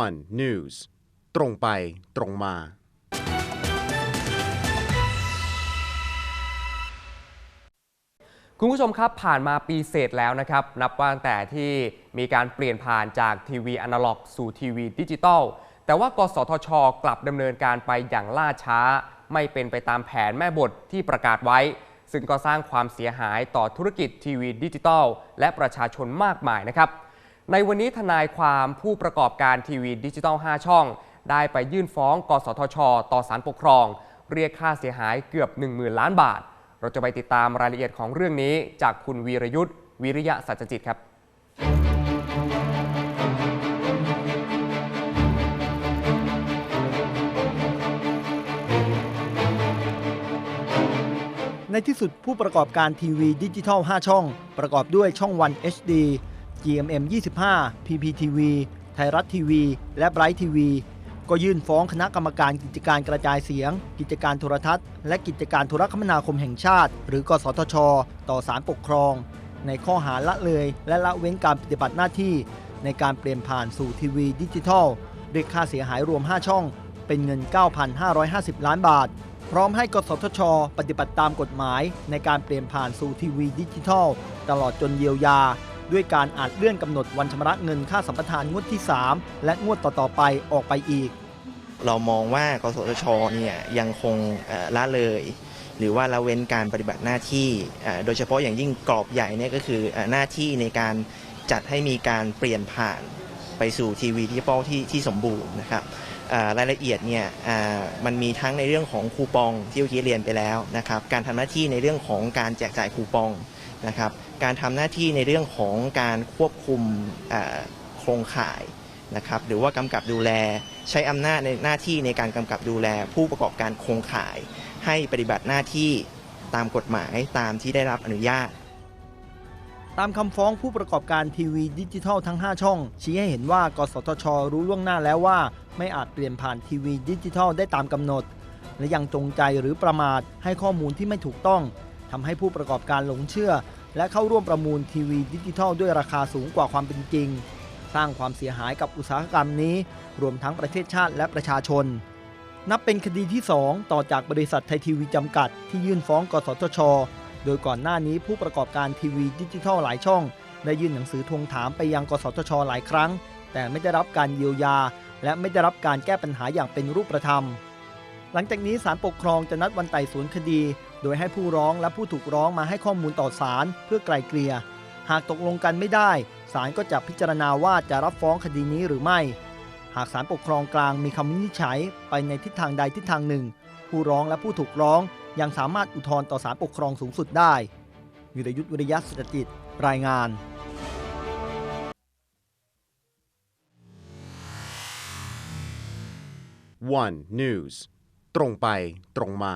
One News ตรงไปตรงมา คุณผู้ชมครับผ่านมาปีเศษแล้วนะครับ นับว่าตั้งแต่ที่มีการเปลี่ยนผ่านจากทีวีอนาล็อก สู่ทีวีดิจิตอลแต่ว่ากสทช กลับดำเนินการไปอย่างล่าช้า ไม่เป็นไปตามแผนแม่บทที่ประกาศไว้ ซึ่งก็สร้างความเสียหายต่อธุรกิจทีวีดิจิตอลและประชาชนมากมายนะครับ ในวันนี้ทนายความผู้ประกอบการทีวีดิจิตอล5 ช่อง ได้ไปยื่นฟ้อง กสทช ต่อศาลปกครอง เรียกค่าเสียหายเกือบ 10,000 ล้านบาท เราจะไปติดตามรายละเอียดของเรื่องนี้จากคุณวีรยุทธ์วิริยะสัจจิตครับในที่สุดผู้ประกอบการทีวีดิจิทัล 5 ช่อง ประกอบด้วยช่องวัน HD GMM 25 PPTV ไทยรัฐทีวี และ Bright TV ก็ยื่นฟ้องคณะกรรมการกิจการกระจายเสียง กิจการโทรทัศน์ และกิจการโทรคมนาคมแห่งชาติ หรือกสทช ต่อศาลปกครอง ในข้อหาละเลย และละเว้นการปฏิบัติหน้าที่ ในการเปลี่ยนผ่านสู่ทีวีดิจิทัลเรียกค่าเสียหายรวม 5 ช่อง เป็นเงิน 9,550 ล้านบาท พร้อมให้กสทช ปฏิบัติตามกฎหมาย ในการเปลี่ยนผ่านสู่ทีวีดิจิทัล ตลอดจนเยียวยา ด้วยการอาจเลื่อนกำหนดวันชำระเงินค่าสัมปทานงวดที่ 3 และงวดต่อๆไปออกไปอีก เรามองว่ากสทชเนี่ยยังคงเอ่อละเลย หรือว่าละเว้นการปฏิบัติหน้าที่ โดยเฉพาะอย่างยิ่งกรอบใหญ่เนี่ยก็คือหน้าที่ในการจัดให้มีการเปลี่ยนผ่านไปสู่ทีวีดิจิตอลที่ที่สมบูรณ์นะครับรายละเอียดเนี่ยมันมีทั้งในเรื่องของคูปองที่เมื่อกี้เรียนไปแล้วนะครับการทำหน้าที่ในเรื่องของการแจกจ่ายคูปอง นะครับ การทำหน้าที่ในเรื่องของการควบคุมโครงข่ายนะครับ หรือว่ากำกับดูแลใช้อำนาจในหน้าที่ในการกำกับดูแล ผู้ประกอบการโครงข่าย ให้ปฏิบัติหน้าที่ตามกฎหมายตามที่ได้รับอนุญาต ตามคำฟ้องผู้ประกอบการทีวีดิจิทัลทั้ง 5 ช่อง ชี้ให้เห็นว่า กสทช รู้ล่วงหน้าแล้วว่า ไม่อาจเปลี่ยนผ่านทีวีดิจิทัลได้ตามกำหนด และยังจงใจหรือประมาทให้ข้อมูลที่ไม่ถูกต้อง ทำให้ผู้ประกอบการหลงเชื่อ และเข้าร่วมประมูลทีวีดิจิทัลด้วยราคาสูงกว่าความเป็นจริง สร้างความเสียหายกับอุตสาหกรรมนี้ รวมทั้งประเทศชาติและประชาชน นับเป็นคดีที่ 2 ต่อจากบริษัทไทยทีวีจำกัด ที่ยื่นฟ้องกสทช โดยก่อนหน้านี้ผู้ประกอบการทีวีดิจิทัลหลายช่อง ได้ยื่นหนังสือทวงถามไปยังกสทช หลายครั้ง แต่ไม่ได้รับการเยียวยา และไม่ได้รับการแก้ปัญหาอย่างเป็นรูปธรรม หลังจากนี้ศาลปกครองจะนัดวันไต่สวนคดี โดยให้ผู้ร้องและผู้ถูกร้องมาให้ข้อมูลต่อศาลเพื่อไกล่เกลี่ย หากตกลงกันไม่ได้ศาลก็จะพิจารณาว่าจะรับฟ้องคดีนี้หรือไม่ หากศาลปกครองกลางมีคำวินิจฉัยไปในทิศทางใดทิศทางหนึ่ง ผู้ร้องและผู้ถูกร้องยังสามารถอุทธรณ์ต่อศาลปกครองสูงสุดได้วิรยุทธวิริยะสจจิตรายงาน One News ตรงไปตรงมา